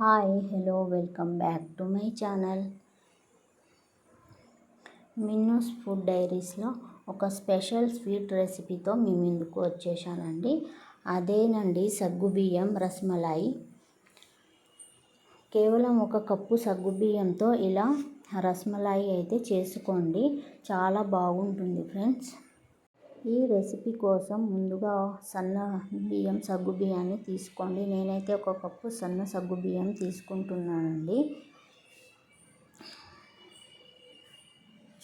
Hi hello welcome back to my channel. Minnu's food డైరీస్లో ఒక special sweet రెసిపీతో మీ ముందుకు వచ్చేసానండి. అదేనండి సగ్గుబియ్యం రస్మలాయి కేవలం ఒక కప్పు సగ్గుబియ్యంతో ఇలా రస్మలాయి అయితే చేసుకోండి. చాలా బాగుంటుంది ఫ్రెండ్స్. ఈ రెసిపీ కోసం ముందుగా సన్న బియ్యం సగ్గు బియ్యాన్ని తీసుకోండి. నేనైతే ఒక కప్పు సన్న సగ్గు బియ్యం తీసుకుంటున్నానండి.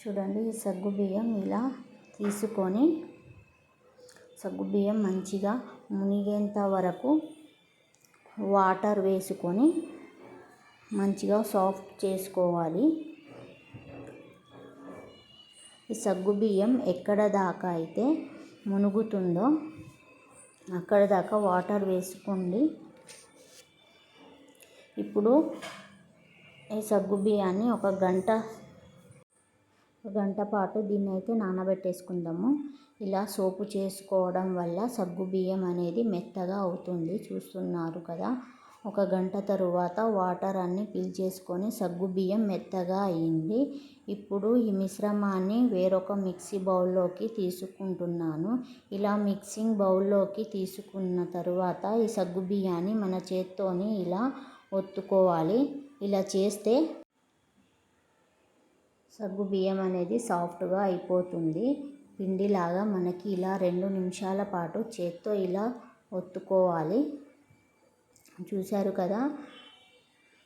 చూడండి ఈ సగ్గు బియ్యం ఇలా తీసుకొని సగ్గు బియ్యం మంచిగా మునిగేంత వరకు వాటర్ వేసుకొని మంచిగా సాఫ్ట్ చేసుకోవాలి. ఈ సగ్గుబియ్యం ఎక్కడ దాకా అయితే మునుగుతుందో అక్కడ దాకా వాటర్ వేసుకోండి. ఇప్పుడు ఈ సగ్గుబియ్యాన్ని ఒక గంట గంట పాటు దీన్ని అయితే నానబెట్టేసుకుందాము. ఇలా సోపు చేసుకోవడం వల్ల సగ్గుబియ్యం అనేది మెత్తగా అవుతుంది. చూస్తున్నారు కదా. ఒక గంట తరువాత వాటర్ అన్నీ పీల్చేసుకొని సగ్గుబియ్యం మెత్తగా అయ్యింది ఇప్పుడు ఈ మిశ్రమాన్ని వేరొక మిక్సీ బౌల్లోకి తీసుకుంటున్నాను. ఇలా మిక్సింగ్ బౌల్లోకి తీసుకున్న తరువాత ఈ సగ్గుబియ్యాన్ని మన చేత్తోని ఇలా ఒత్తుకోవాలి. ఇలా చేస్తే సగ్గుబియ్యం అనేది సాఫ్ట్గా అయిపోతుంది. పిండిలాగా మనకి ఇలా రెండు నిమిషాల పాటు చేత్తో ఇలా ఒత్తుకోవాలి. చూశారు కదా?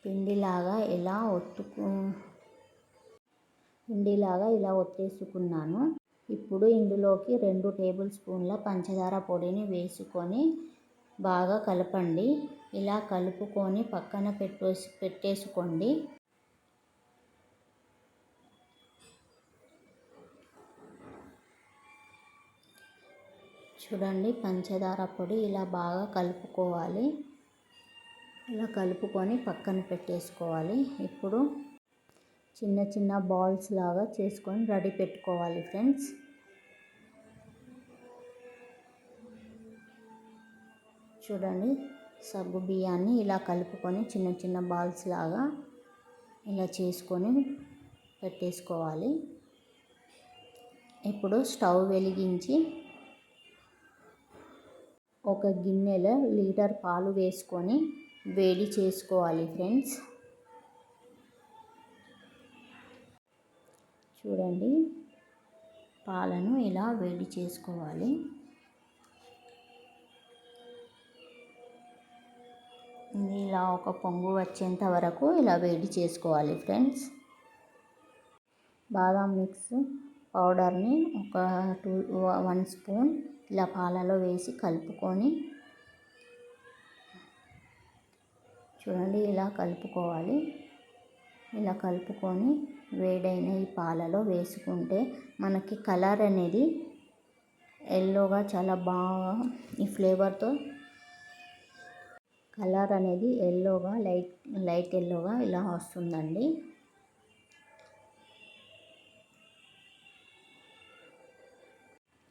పిండిలాగా ఎలా ఒత్తుకు పిండిలాగా ఇలా ఒత్తేసుకున్నాను. ఇప్పుడు ఇందులోకి రెండు టేబుల్ స్పూన్ల పంచదార పొడిని వేసుకొని బాగా కలపండి. ఇలా కలుపుకొని పక్కన పెట్టేసి పెట్టేసుకోండి. చూడండి పంచదార పొడి ఇలా బాగా కలుపుకోవాలి. ఇలా కలుపుకొని పక్కన పెట్టేసుకోవాలి. ఇప్పుడు చిన్న చిన్న బాల్స్ లాగా చేసుకొని రెడీ పెట్టుకోవాలి ఫ్రెండ్స్. చూడండి సగ్గు బియ్యాన్ని ఇలా కలుపుకొని చిన్న చిన్న బాల్స్ లాగా ఇలా చేసుకొని పెట్టేసుకోవాలి. ఇప్పుడు స్టవ్ వెలిగించి ఒక గిన్నెలో లీటర్ పాలు వేసుకొని వేడి చేసుకోవాలి ఫ్రెండ్స్. చూడండి పాలను ఇలా వేడి చేసుకోవాలి. ఇలా ఒక పొంగు వచ్చేంత వరకు ఇలా వేడి చేసుకోవాలి ఫ్రెండ్స్. బాదాం మిక్స్ పౌడర్ని ఒక టూ వన్ స్పూన్ ఇలా పాలలో వేసి కలుపుకొని చూడండి ఇలా కలుపుకోవాలి. ఇలా కలుపుకొని వేడైన ఈ పాలలో వేసుకుంటే మనకి కలర్ అనేది ఎల్లోగా చాలా బాగా ఈ ఫ్లేవర్తో కలర్ అనేది ఎల్లోగా లైట్ లైట్ ఎల్లోగా ఇలా వస్తుందండి.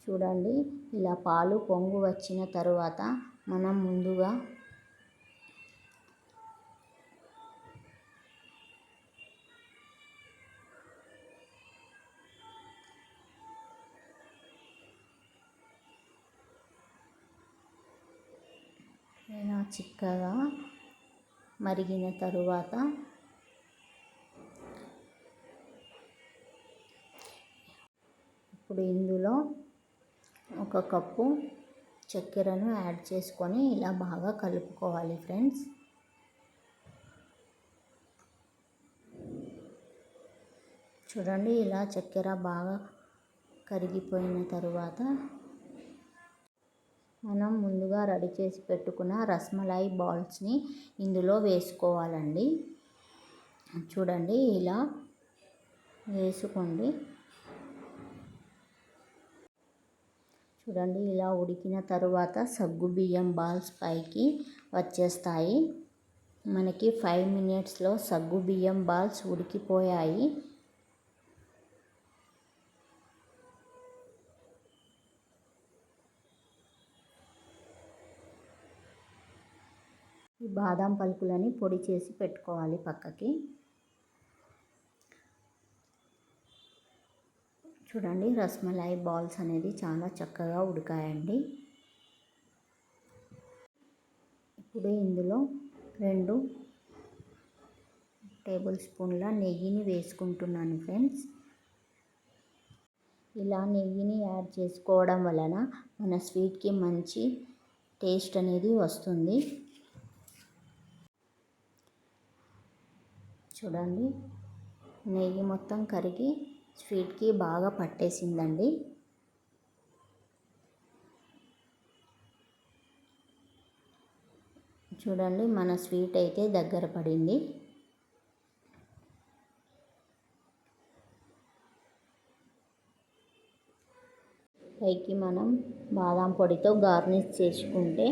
చూడండి ఇలా పాలు పొంగు వచ్చిన తరువాత మనం ముందుగా ఇలా చిక్కగా మరిగిన తరువాత ఇప్పుడు ఇందులో ఒక కప్పు చక్కెరను యాడ్ చేసుకొని ఇలా బాగా కలుపుకోవాలి ఫ్రెండ్స్. చూడండి ఇలా చక్కెర బాగా కరిగిపోయిన తరువాత మనం ముందుగా రెడీ చేసి పెట్టుకున్న రస్మలాయి బాల్స్ని ఇందులో వేసుకోవాలండి. చూడండి ఇలా వేసుకోండి. చూడండి ఇలా ఉడికిన తరువాత సగ్గు బియ్యం బాల్స్ పైకి వచ్చేస్తాయి. మనకి ఫైవ్ మినిట్స్లో సగ్గు బియ్యం బాల్స్ ఉడికిపోయాయి. ఈ బాదం పలుకులని పొడి చేసి పెట్టుకోవాలి పక్కకి. చూడండి రస్మలై బాల్స్ అనేది చాలా చక్కగా ఉడికాయండి. ఇప్పుడు ఇందులో రెండు టేబుల్ స్పూన్ల నెయ్యిని వేసుకుంటున్నాను ఫ్రెండ్స్. ఇలా నెయ్యిని యాడ్ చేసుకోవడం వలన మన స్వీట్కి మంచి టేస్ట్ అనేది వస్తుంది. చూడండి. నెయ్యి మొత్తం కరిగి స్వీట్కి బాగా పట్టేసిందండి. చూడండి మన స్వీట్ అయితే దగ్గర పడింది. పైకి మనం బాదం పొడితో గార్నిష్ చేసుకుంటే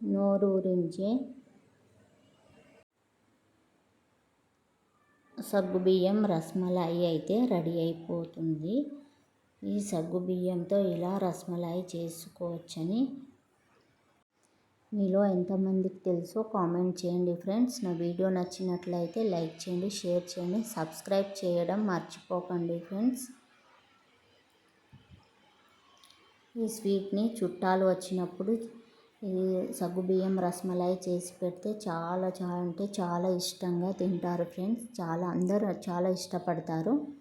నోరూరించే సగ్గుబియ్యం రసమలాయి అయితే రెడీ అయిపోతుంది. ఈ సగ్గుబియ్యంతో ఇలా రస్మలాయి చేసుకోవచ్చని మీలో ఎంతమందికి తెలుసో కామెంట్ చేయండి ఫ్రెండ్స్. నా వీడియో నచ్చినట్లయితే లైక్ చేయండి షేర్ చేయండి సబ్స్క్రైబ్ చేయడం మర్చిపోకండి ఫ్రెండ్స్. ఈ స్వీట్ని చుట్టాలు వచ్చినప్పుడు ఈ సగ్గుబియ్యం రసమలై చేసి పెడితే చాలా చాలా అంటే చాలా ఇష్టంగా తింటారు ఫ్రెండ్స్. చాలా అందరూ చాలా ఇష్టపడతారు.